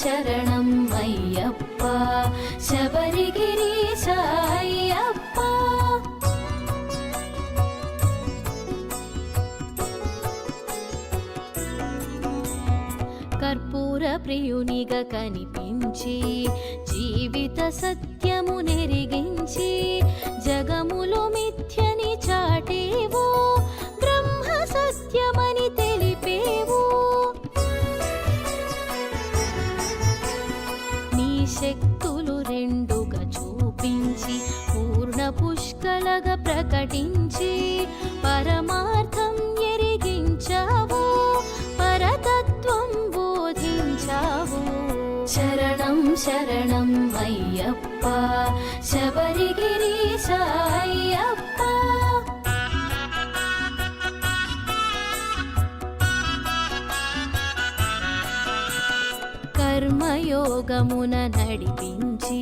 శరణం అయ్యప్ప. శబరిగిరీశ అయ్యప్ప కర్పూర ప్రియునిగా కనిపించి జీవిత సత్య ప్రకటించి పరమార్థం ఎరిగించావు పరతత్వం బోధించావు. శరణం శరణం అయ్యప్ప శబరిగిరీశ అయ్యప్ప కర్మయోగమున నడిపించి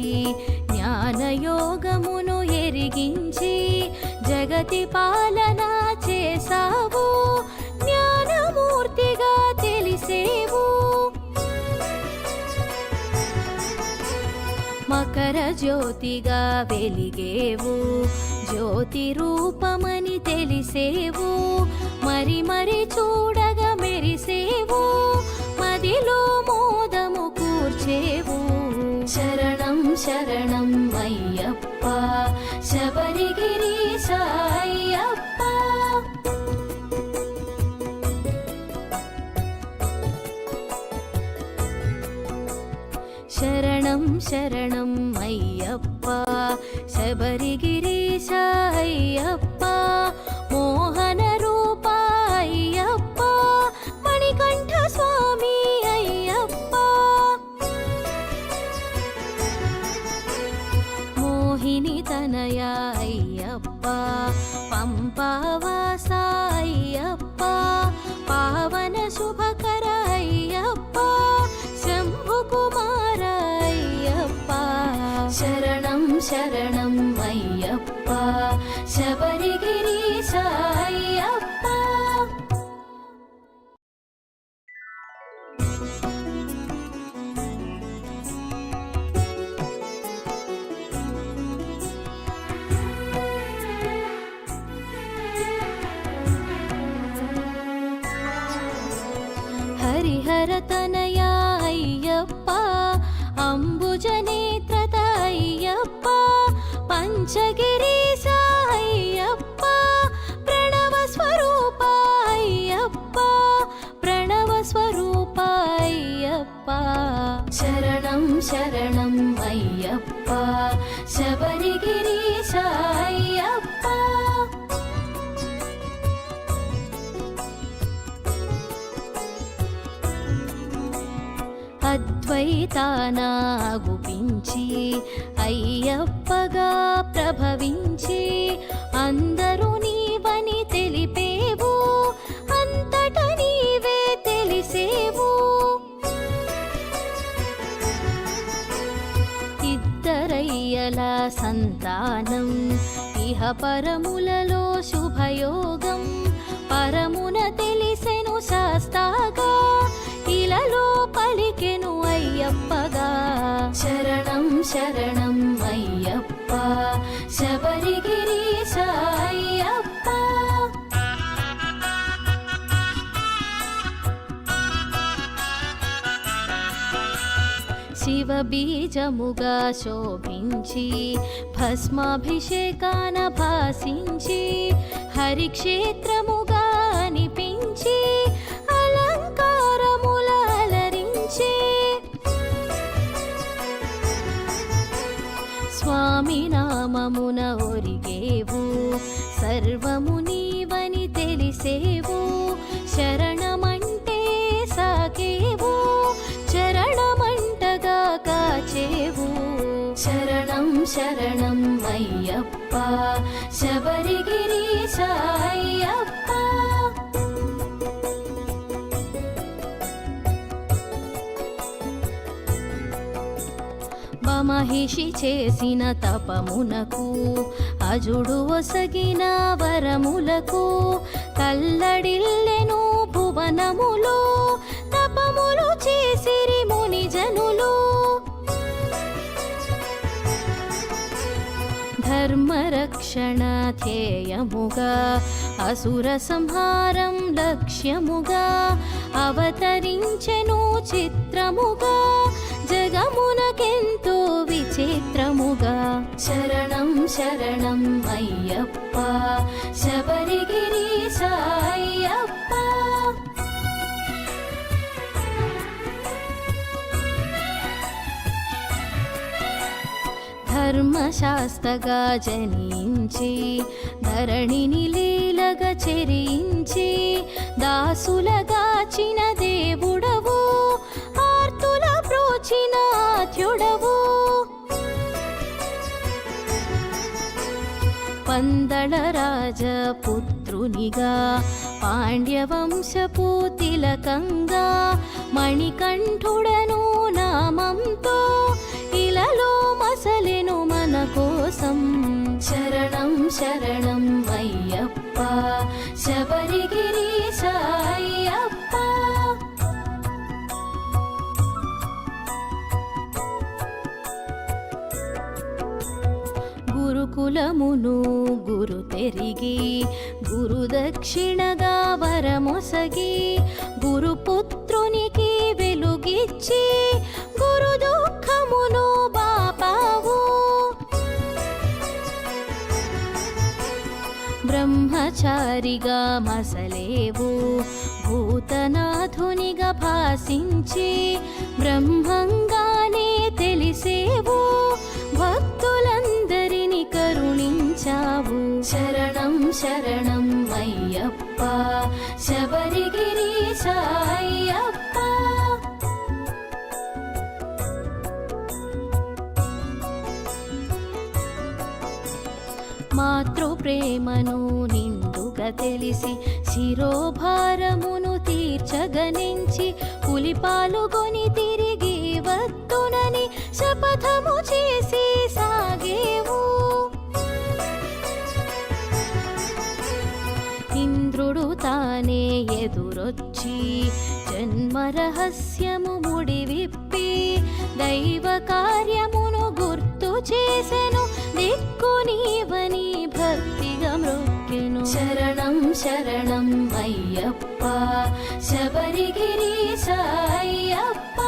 జ్ఞానయోగమును ఎరిగించి జగతి పాలన చేసావు జ్ఞానమూర్తిగా తెలిసేవు. మకర జ్యోతిగా వెలిగేవు. జ్యోతి రూపమని తెలిసేవు. మరి మరి చూడగా మెరిసేవు. మదిలో మోదము కూర్చేవు. శరణం శరణం అయ్యప్ప శబరిగిరీశ అయ్యప్ప శరణం శరణం అయ్యప్ప శబరిగిరీశ అయ్యప్ప మోహిని అయ్యప్ప పంపావాస అయ్యప్ప పావన శుభకర అయ్యప్ప శంభు కుమార అయ్యప్ప. శరణం శరణం అయ్యప్ప శబ హరిహర తనయ అయ్యప్ప అంబుజనేత్రత అయ్యప్ప పంచగిరీశ అయ్యప్ప ప్రణవ స్వరూప అయ్యప్ప ప్రణవ స్వరూప అయ్యప్ప శరణం శరణం అయ్యప్ప శబరిగిరీశ అయ్యప్ప గుపించి అయ్యప్పగా ప్రభవించి అందరూ నీవని తెలిపేవు అంతట నీవే తెలిసేవు. ఇద్దరయ్యల సంతానం ఇహ పరములలో శుభయోగం పరమున తెలిసెను శాస్తాగా శరణం అయ్యప్ప. శబరిగిరీశ అయ్యప్ప శివ బీజముగా శోభించి భస్మాభిషేకాన భాసించి హరిక్షేత్రముగా నామమున ఒరిగేవు సర్వము నీవని తెలిసేవు. శరణమంటే సాకేవు చరణమంటగా కాచేవు. శరణం శరణం అయ్యప్ప శబరిగిరి మహిషి చేసిన తపమునకు అజుడు వసగిన వరములకు కల్లడిల్లెను భువనములు తపములు చేసిరి ముని జనులు ధర్మరక్షణ ధ్యేయముగా అసుర సంహారం లక్ష్యముగా అవతరించెను చిత్రముగా జగమునకెంతో విచిత్రముగా. శరణం శరణం అయ్యప్ప. శబరిగిరి అయ్యప్ప ధర్మశాస్త్రగా జనించి ధరణిని లీలగా చెరించి దాసులగాచిన దేవుడు పందళ రాజపుత్రునిగా పాండ్యవంశపు తిలకంగా మణికంఠుడను నామంతో ఇలలో మసలెను మన కోసం. శరణం శరణం అయ్యప్ప శబరిగిరి గురుకులమును గురు తెరిగి గురు దక్షిణగా వరమొసగి గురుపుత్రునికి వెలుగిచ్చి గురు దుఃఖమును బాపావు. బ్రహ్మచారిగా మసలేవు భూతనాథునిగా భాసించి బ్రహ్మంగానే శరణం అయ్యప్ప. శబరిగిరి అయ్యప్ప మాతృ ప్రేమను నిండుగా తెలిసి శిరోభారమును తీర్చగనించి పులి పాలుగొని తిరిగి వత్తునని శపథము చేసి ఎదురొచ్చి జన్మ రహస్యము ముడి విప్పి దైవ కార్యమును గుర్తు చేసెను. దిక్కు నీవని భక్తిగా మృక్కెను శరణం శరణం అయ్యప్ప. శబరిగిరి సాయ్యప్ప.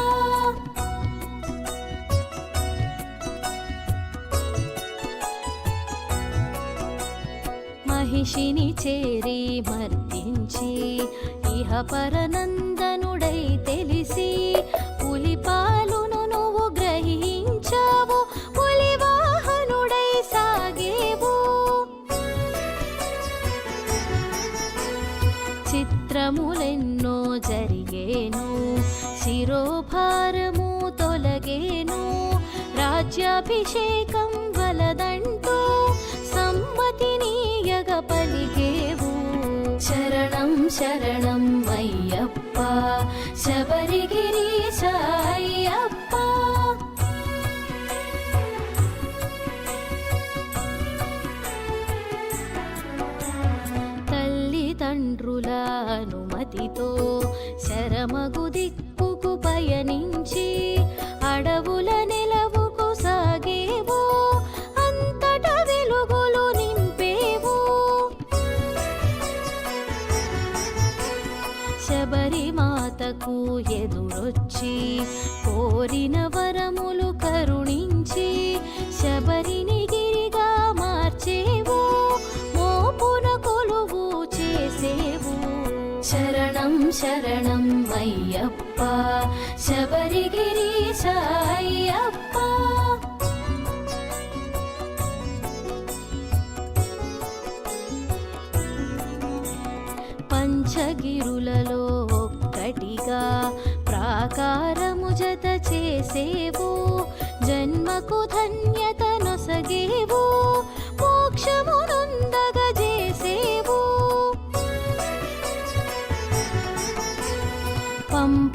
మహిషిని చేరి మర్దించి ఇహ పరనందనుడై తెలిసి పులి పాలును నువ్వు గ్రహించావు పులి వాహనుడై సాగేవు. చిత్రములెన్నో జరిగేను శిరోభారము తొలగేను రాజ్యాభిషేకం వలదంటూ సమ్మతినీయగ పలిగేవు శరణం శరణం అయ్యప్ప. శబరిగిరి అయ్యప్ప తల్లిదండ్రుల అనుమతితో శరమగు శరణం శరణం అయ్యప్ప శబరిగిరీశ అయ్యప్ప పంచగిరులలో ఒక్కటిగా ప్రాకారము జత చేసేవో జన్మకు ధన్యత నొసగేవు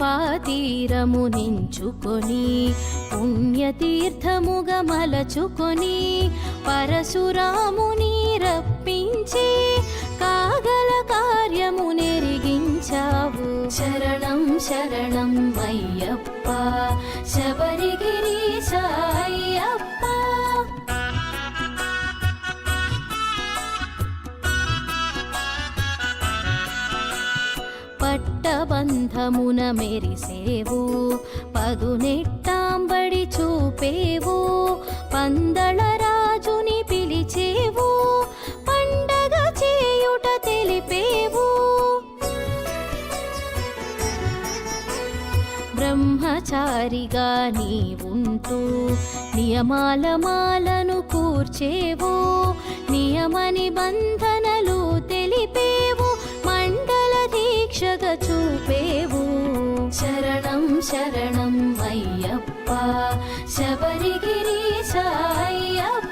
కృపాతీరము నించుకొని పుణ్యతీర్థముగా మలచుకొని పరశురాముని రప్పించి కాగల కార్యము నెరిగించావు శరణం శరణం అయ్యప్ప శబరిగిరి పట్టబంధమున మెరిసేవు పదునెట్టాంబడి చూపేవు పందళ రాజుని పిలిచేవు పండగ చేయుట తెలిపేవు. బ్రహ్మచారిగా నీవుంటూ నియమాల మాలను కూర్చేవు నియమ నిబంధనలు తెలిపేవు. శరణం శరణం అయ్యప్ప. శబరిగిరీశ అయ్యప్ప